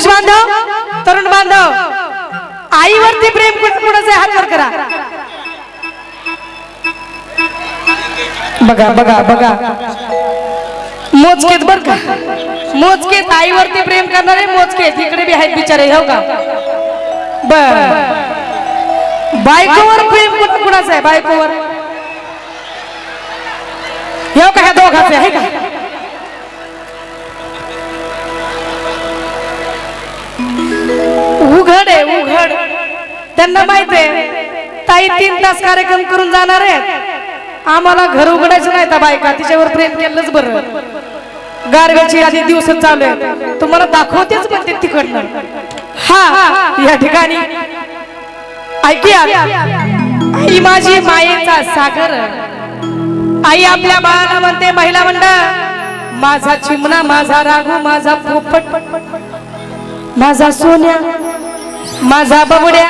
पुरुष बांधव तरुण बांधव. आईवरती प्रेम कुठं आहे? हात वर करा. बघा बघा बघा. मोजकेत बर का. मोजकेत आईवरती प्रेम करणारे मोजकेत इकडे बी आहेत बिचारे हो का? बर. बायकोवर प्रेम कुठं कुणाचं आहे? बायकोवर. हो का ह्या दोघाचे आहे का? त्यांना माहीत आहे ताई तीन तास कार्यक्रम करून जाणार आहेत. आम्हाला घर उघडायचं नाही त्या बायका तिच्यावर प्रेम केलंच बरं. गारव्याची आधी दिवस चालू आहे. तुम्हाला दाखवतेच म्हणते तिकडनं. हा या ठिकाणी. ऐकूया आई माझी मायेचा सागर. आई आपल्या बाळाला म्हणते महिला मंडळ माझा चिमणा माझा राघू माझा पोपट माझा सोन्या माझा बबड्या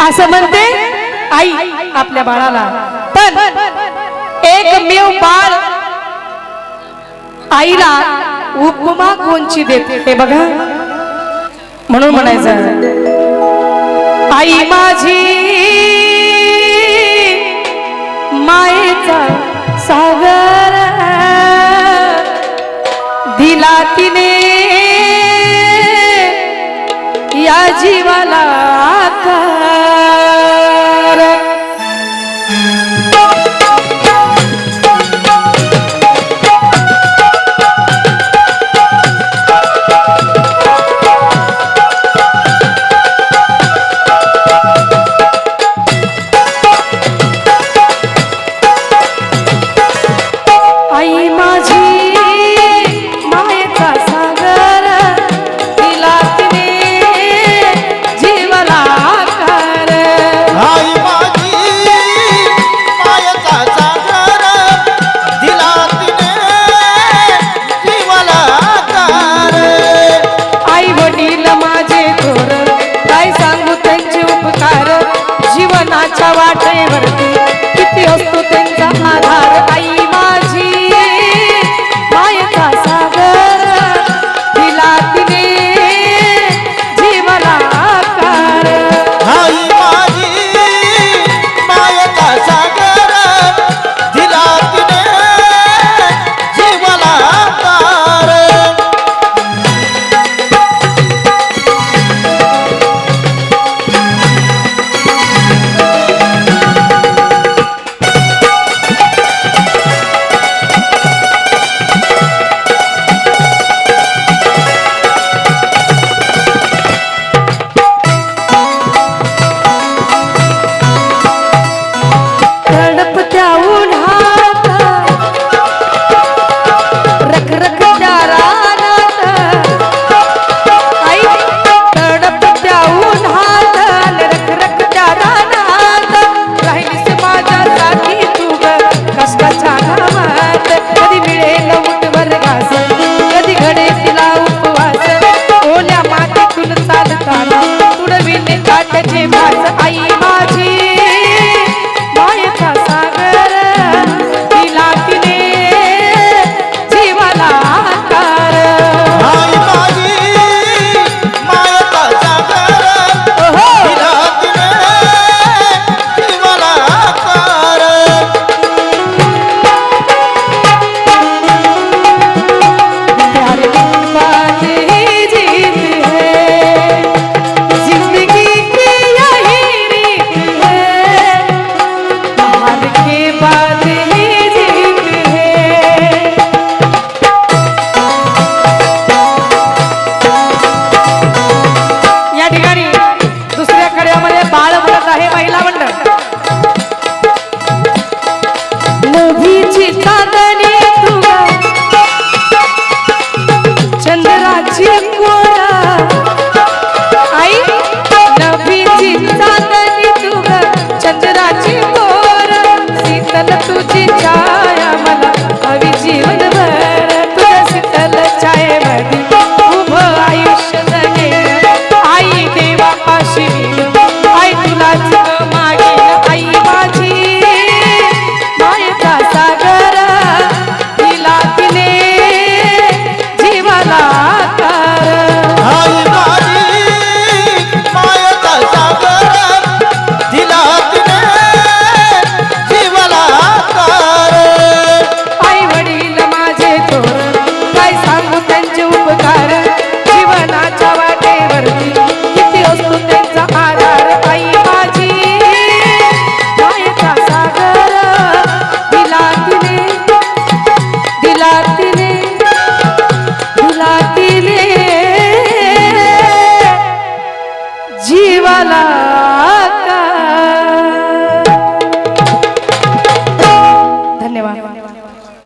असं म्हणते आई आपल्या बाळाला. पण एकमेव बाळ आईला उपमा कोणची देते? ते बघा. म्हणून म्हणायचं आई माझी मायेचा Allah.